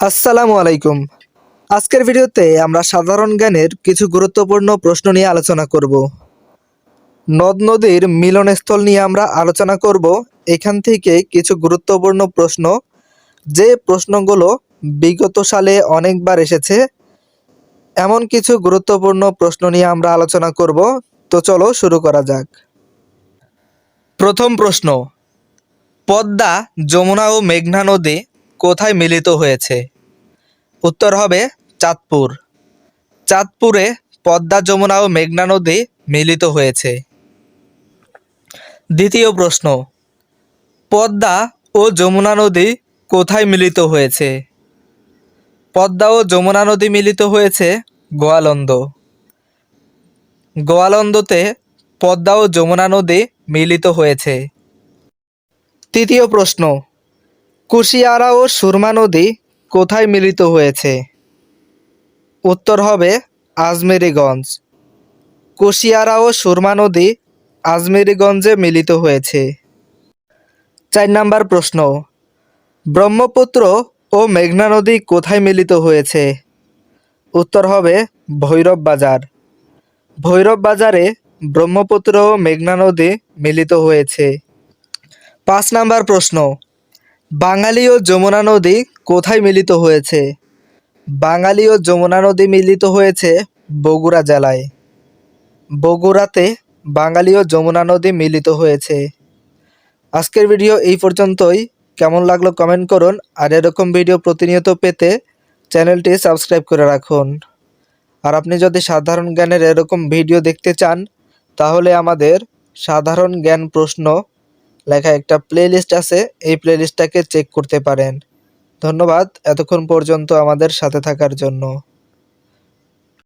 আসসালামু আলাইকুম। আজকের ভিডিওতে আমরা সাধারণ জ্ঞানের কিছু গুরুত্বপূর্ণ প্রশ্ন নিয়ে আলোচনা করব। নদ নদীর মিলনস্থল নিয়ে আমরা আলোচনা করব। এখান থেকে কিছু গুরুত্বপূর্ণ প্রশ্ন। যে প্রশ্নগুলো বিগত সালে অনেকবার এসেছে, এমন কিছু গুরুত্বপূর্ণ প্রশ্ন নিয়ে আমরা আলোচনা করব। তো চলো শুরু করা যাক। প্রথম প্রশ্ন, পদ্মা, যমুনা ও মেঘনা নদী কোথায় মিলিত হয়েছে? উত্তর হবে চাঁদপুর। চাঁদপুরে পদ্মা যমুনা ও মেঘনা নদী মিলিত হয়েছে। দ্বিতীয় প্রশ্ন, পদ্মা ও যমুনা নদী কোথায় মিলিত হয়েছে? পদ্মা ও যমুনা নদী মিলিত হয়েছে গোয়ালন্দ। গোয়ালন্দতে পদ্মা ও যমুনা নদী মিলিত হয়েছে। তৃতীয় প্রশ্ন কুশিয়ারা ও সুরমা নদী কোথায় মিলিত হয়েছে? উত্তর হবে আজমেরিগঞ্জ। কুশিয়ারা ও সুরমা নদী আজমেরিগঞ্জে মিলিত হয়েছে। চার নাম্বার প্রশ্ন, ব্রহ্মপুত্র ও মেঘনা নদী কোথায় মিলিত হয়েছে? উত্তর হবে ভৈরব বাজার। ভৈরব বাজারে ব্রহ্মপুত্র ও মেঘনা নদী মিলিত হয়েছে। পাঁচ নাম্বার প্রশ্ন বাঙালি ও যমুনা নদী কোথায় মিলিত হয়েছে? বাঙালি ও যমুনা নদী মিলিত হয়েছে বগুড়া জেলায়। বগুড়াতে বাঙালি ও যমুনা নদী মিলিত হয়েছে। আজকের ভিডিও এই পর্যন্তই। কেমন লাগল কমেন্ট করুন আর এরকম ভিডিও প্রতিনিয়ত পেতে চ্যানেলটি সাবস্ক্রাইব করে রাখুন। আর আপনি যদি সাধারণ জ্ঞানের এরকম ভিডিও দেখতে চান, তাহলে আমাদের সাধারণ জ্ঞান প্রশ্ন লেখা একটা প্লেলিস্ট আছে, এই প্লেলিস্টটাকে চেক করতে পারেন। ধন্যবাদ এতক্ষণ পর্যন্ত আমাদের সাথে থাকার জন্য।